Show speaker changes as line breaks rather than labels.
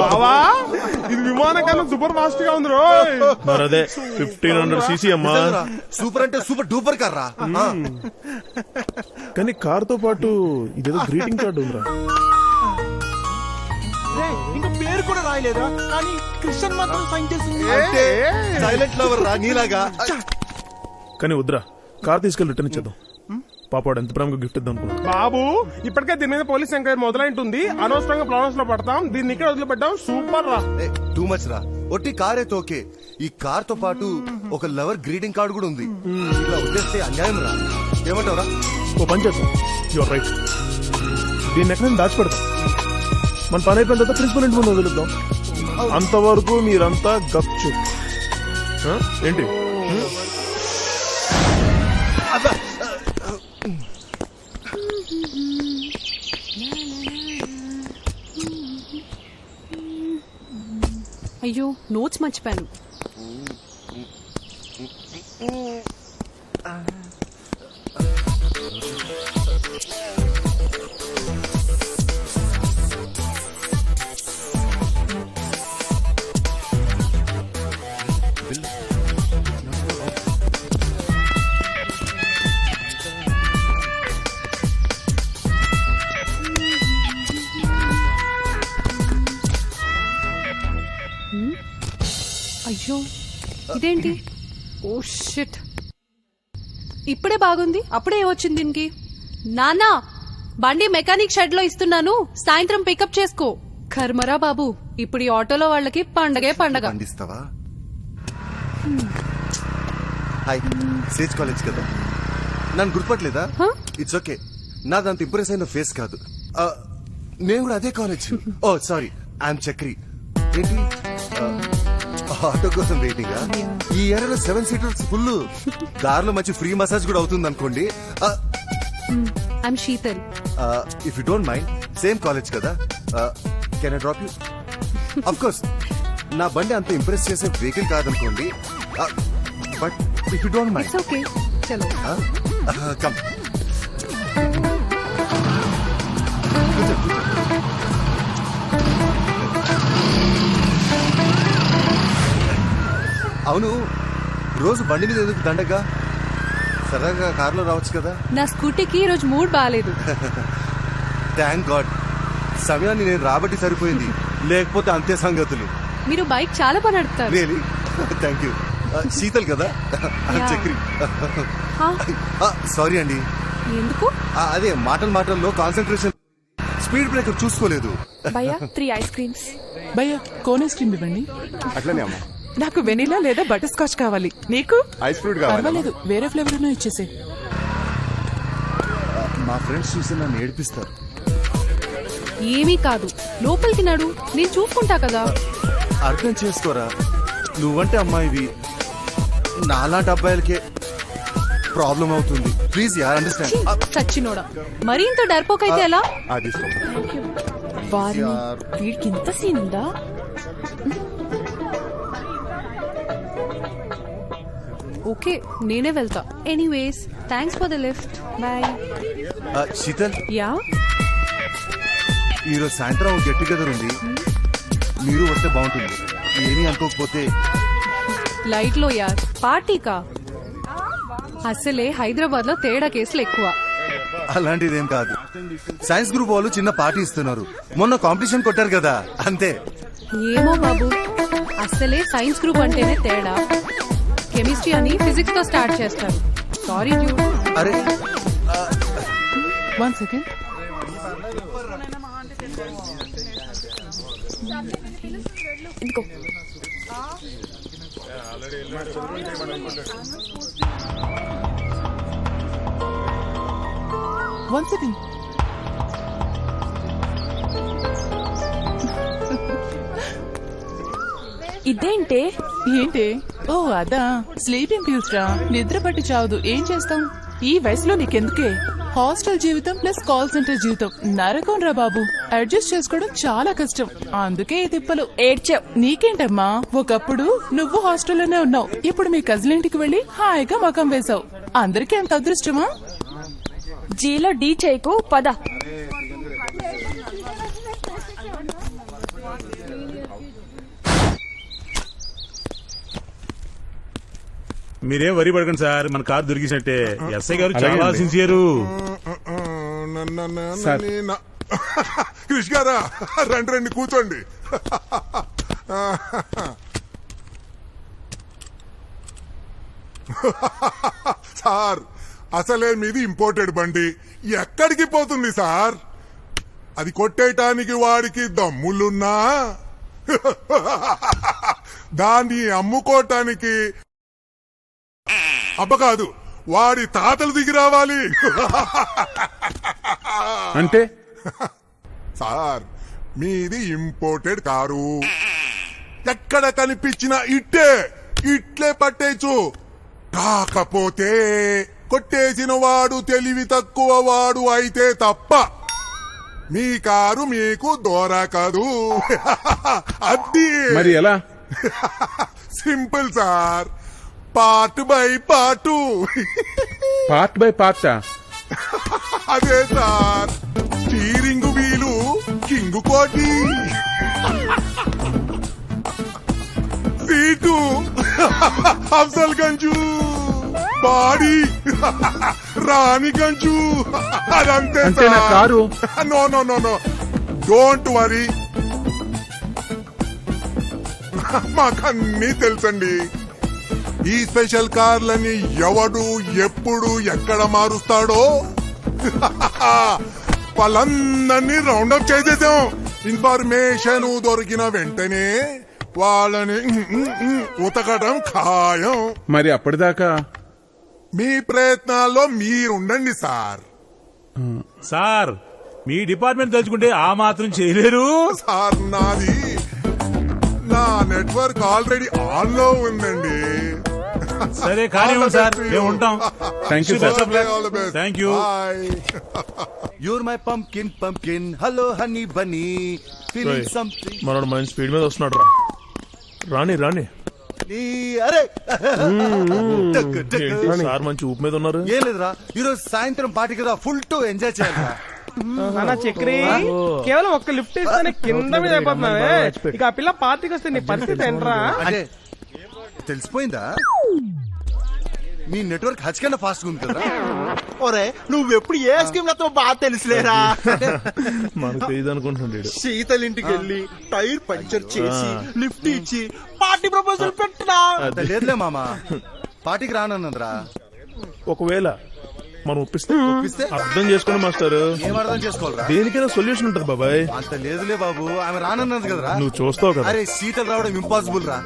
బావా ఇది విమానం కన్నా సూపర్ ఫాస్ట్గా ఉంది రోయ్.
మరి అదే ఫిఫ్టీన్ హండ్రెడ్ సీసీ అమ్మా.
సూపర్ అంటే సూపర్ డూపర్ కార్రా ఆ,
కానీ కార్తో పాటు ఇదేదో గ్రీటింగ్ కార్డు ఉందిరా.
ఇంకా పేరు కూడా రాయలేదా కానీ క్రిస్టియన్ మాత్రం సైన్ చేసింది.
అంటే సైలెంట్ లవర్ రా నీలాగా.
కానీ వద్దురా కార్ తీసుకెళ్ళి రిటర్న్ ఇచ్చేద్దాం. పాపాడు ఎంత ప్రేమగా గిఫ్ట్ ఇద్దాం
బాబు ఇప్పటికే దీని మీద పోలీస్ ఎంక్వైరీ మొదలైంటుంది. అనవసరంగా ప్రాబ్లమ్స్లో పడతాం. దీన్ని ఇక్కడ వదిలిపెట్టాం. సూపర్ రా.
టూ మచ్ రా. ఒట్టి కారే తోకే ఈ కార్తో పాటు ఒక లవర్ గ్రీటింగ్ కార్డు కూడా ఉంది. ఇలా వదిలేస్తే అన్యాయం రా. ఏమంటావురా?
ఓ పని చేద్దాం. యువర్ రైట్ దీన్ని ఎక్కడ దాచిపెడతాం? మన పని అయిపోయిన తర్వాత ప్రిన్సిపల్ ఇంటి ముందు వదులుద్దాం. అంతవరకు మీరంతా గప్చు? ఏంటి?
అయ్యో నోట్స్ మర్చిపోయాను. Mm, mm, mm, ah. ఇదేంటి? Oh shit. ఇప్పుడే బాగుంది అప్పుడే వచ్చింది దీనికి. నానా బండి మెకానిక్ షెడ్లో ఇస్తున్నాను సాయంత్రం పికప్ చేసుకో. కర్మరా బాబు ఇప్పుడు ఈ ఆటోలో వాళ్ళకి పండగే పండగ.
పండిస్తావా? హాయ్ సేజ్ కాలేజ్ కదా నన్ను గుర్తుపట్టలేదా?
హ?
ఇట్స్ ఓకే నాదంత ఇంప్రెస్ అయిన ఫేస్ కాదు. నేను కూడా అదే college. Oh sorry I'm Chakri. ఏంటి? ఆటో కోసం వెయిటింగ్ ఈ ఏరియాలో సెవెన్ సీటర్స్ ఫుల్ దారిలో మంచి ఫ్రీ మసాజ్ కూడా అవుతుంది అనుకోండి.
I'm Sheetal
if you don't mind same college కదా. Can I drop you of course నా బండి అంత ఇంప్రెస్ చేసే vehicle కాదనుకోండి. But if you don't mind
okay చలో.
కమ్ అవును. రోజు బండి మీద ఎందుకు దండగా? సరదాగా కారులో రావచ్చు కదా?
నా స్కూటీకి ఈ రోజు మూడ్ బాగాలేదు
థ్యాంక్ గాడ్ సమయాన్ని నేను రాబట్టి సరిపోయింది. లేకపోతే అంతే సంగతులు.
మీరు బైక్ చాలా బాగా నడుపుతారు.
రియలీ థ్యాంక్ యూ శీతల్ కదా. చక్రి? సారీ అండి.
ఎందుకు?
ఆ, అదే మాటల మాటల్లో కాన్సన్ట్రేషన్ స్పీడ్ బ్రేకర్ చూసుకోలేదు.
భయ్యా త్రీ ఐస్ క్రీమ్స్
భయ్యా కోన్ ఐస్ క్రీమ్ ఇవ్వండి.
అట్లనే అమ్మా.
నాకు వెనిలా లేదా బటర్ స్కాచ్ కావాలి. నీకు?
ఐస్ ఫ్రూట్
పర్వాలేదు వేరే ఫ్లేవర్ ఉన్నా ఇచ్చేసే
మా ఫ్రెండ్స్ చూసి నన్ను ఏడిపిస్తారు.
ఏమీ కాదు. లోపలికి నడు నేను చూసుకుంటా కదా.
అర్థం చేసుకోరా నువ్వంటే అమ్మాయివి నాలాంటి అబ్బాయిలకే ప్రాబ్లం అవుతుంది. ప్లీజ్ యార్ అండర్స్టాండ్
చచ్చినోడా. మరీ ఇంత డర్పోకైతే ఎలా?
వారిని వీడికి ఇంత సీన్ ఉందా
ఓకే నేనే వెళ్తా. Anyways thanks for the lift bye
Sheetal?
Yeah
ఈరోజు సాయంత్రం గెట్ టుగెదర్ ఉంది. మీరు వస్తే బాగుంటుంది. ఏమీ అనుకోకపోతే
లైట్లో యార్ పార్టీకా అసలే హైదరాబాద్లో తేడా కేసులు ఎక్కువ.
అలాంటిదేం కాదు. సైన్స్ గ్రూప్ వాళ్ళు చిన్న పార్టీ ఇస్తున్నారు. మొన్న కాంపిటీషన్ కొట్టారు కదా అంతే.
ఏమో బాబు. అసలే సైన్స్ గ్రూప్ అంటేనే తేడా. కెమిస్ట్రీ అని ఫిజిక్స్తో స్టార్ట్ చేస్తారు. సారీ డ్యూ
అరే.
వన్ సెకండ్
ఇంకో
వన్ సెకండ్
ఇదేంటే?
ఏంటి? ఓ అదా. స్లీపింగ్ పిల్స్ రా. నిద్ర పట్టి చావదు. ఏం చేస్తాం? ఈ వయసులో నీకెందుకే? హాస్టల్ జీవితం ప్లస్ కాల్ సెంటర్ జీవితం. నరకం రా బాబు. అడ్జస్ట్ చేసుకోవడం చాలా కష్టం. అందుకే ఈ తిప్పలు.
ఏడ్చావు
నీకేంటమ్మా? ఒకప్పుడు నువ్వు హాస్టల్లోనే ఉన్నావు. ఇప్పుడు మీ కజిన్ ఇంటికి వెళ్ళి హాయిగా మకం వేశావు. అందరికీ అంత అదృష్టమా?
జీలో డీ చేయకు. పద.
మీరేం వరి పడకండి సార్ మన కారు దొరికినట్టే. ఎస్ఐ గారు చాలా సిన్సియరు
క్రిష్ గారా రండి రండి కూర్చోండి. సార్ అసలే మీది ఇంపోర్టెడ్ బండి. ఎక్కడికి పోతుంది సార్? అది కొట్టేయటానికి వాడికి దమ్ములున్నా? దాన్ని అమ్ముకోటానికి అబ్బ కాదు వాడి తాతలు దిగి రావాలి.
అంటే?
సార్ మీది ఇంపోర్టెడ్ కారు. ఎక్కడ కనిపించిన ఇట్టే ఇట్లే పట్టేచ్చు. కాకపోతే కొట్టేసిన వాడు తెలివి తక్కువ వాడు అయితే తప్ప మీ కారు మీకు దొరకదు. అది
మరి ఎలా?
Simple sir. Part by part
part by part?
అదే sir. Steering wheel King Koti. Seat Afzal Gunj. Body. Rani Gunj. అదంతే
car?
No no no no. Don't worry. మాకన్నీ తెలుసండి. ఈ స్పెషల్ కార్లని ఎవడు ఎప్పుడు ఎక్కడ మారుస్తాడో? వాళ్ళందరినీ రౌండప్ చేసేసాం. ఇన్ఫర్మేషన్ దొరికిన వెంటనే వాళ్ళని ఉతకడం ఖాయం.
మరి అప్పటిదాకా?
మీ ప్రయత్నాల్లో మీరుండండి సార్.
సార్ మీ డిపార్ట్మెంట్ తలుచుకుంటే ఆ మాత్రం చేయలేరు.
సార్ నాది నా నెట్వర్క్ ఆల్రెడీ ఆన్లో ఉందండి.
సరే కానీ సార్. మేము ఉంటాం.
Thank you sir
thank you
your my pumpkin pumpkin hello honey bunny feeling something
మనోడు మంచి స్పీడ్ మీద వస్తున్నాడు రా. రాని రాని
అరే.
సార్ మంచి ఊపు మీద ఉన్నారు?
ఏం లేదురా ఈరోజు సాయంత్రం పార్టీ కదా ఫుల్ టు ఎంజాయ్ చేయాలి
చక్రి. కేవలం ఒక్క లిఫ్ట్ ఇస్తేనే కింద మీద అయిపోతున్నావే. ఇక ఆ పిల్ల పార్టీకి వస్తే నీ పరిస్థితి ఏంట్రా?
తెలిసిపోయిందా? నీ నెట్వర్క్ హచ్ కన్నా ఫాస్ట్ ఉంది కదా?
ఒరే నువ్వెప్పుడు ఏ స్కీమ్లతో బాగా తెలుసులేరా?
మనకు తెలియదు అనుకుంటున్నాడు.
శీతల్ ఇంటికి వెళ్ళి టైర్ పంచర్ చేసి లిఫ్ట్ ఇచ్చి పార్టీ ప్రపోజల్ పెట్టినా?
లేదులే మామ. పార్టీకి రానన్నదిరా.
ఒకవేళ మనం ఒప్పిస్తే
ఒప్పిస్తే?
అర్థం చేసుకోండి మాస్టర్.
ఏం అర్థం చేసుకోవాలరా?
దేనికైనా సొల్యూషన్ ఉంటుంది బాబాయ్.
అంత లేదులే బాబు ఆమె రానన్నది కదరా.
నువ్వు చూస్తావు కదా.
అరే శీతల్ రావడం ఇంపాసిబుల్ రా.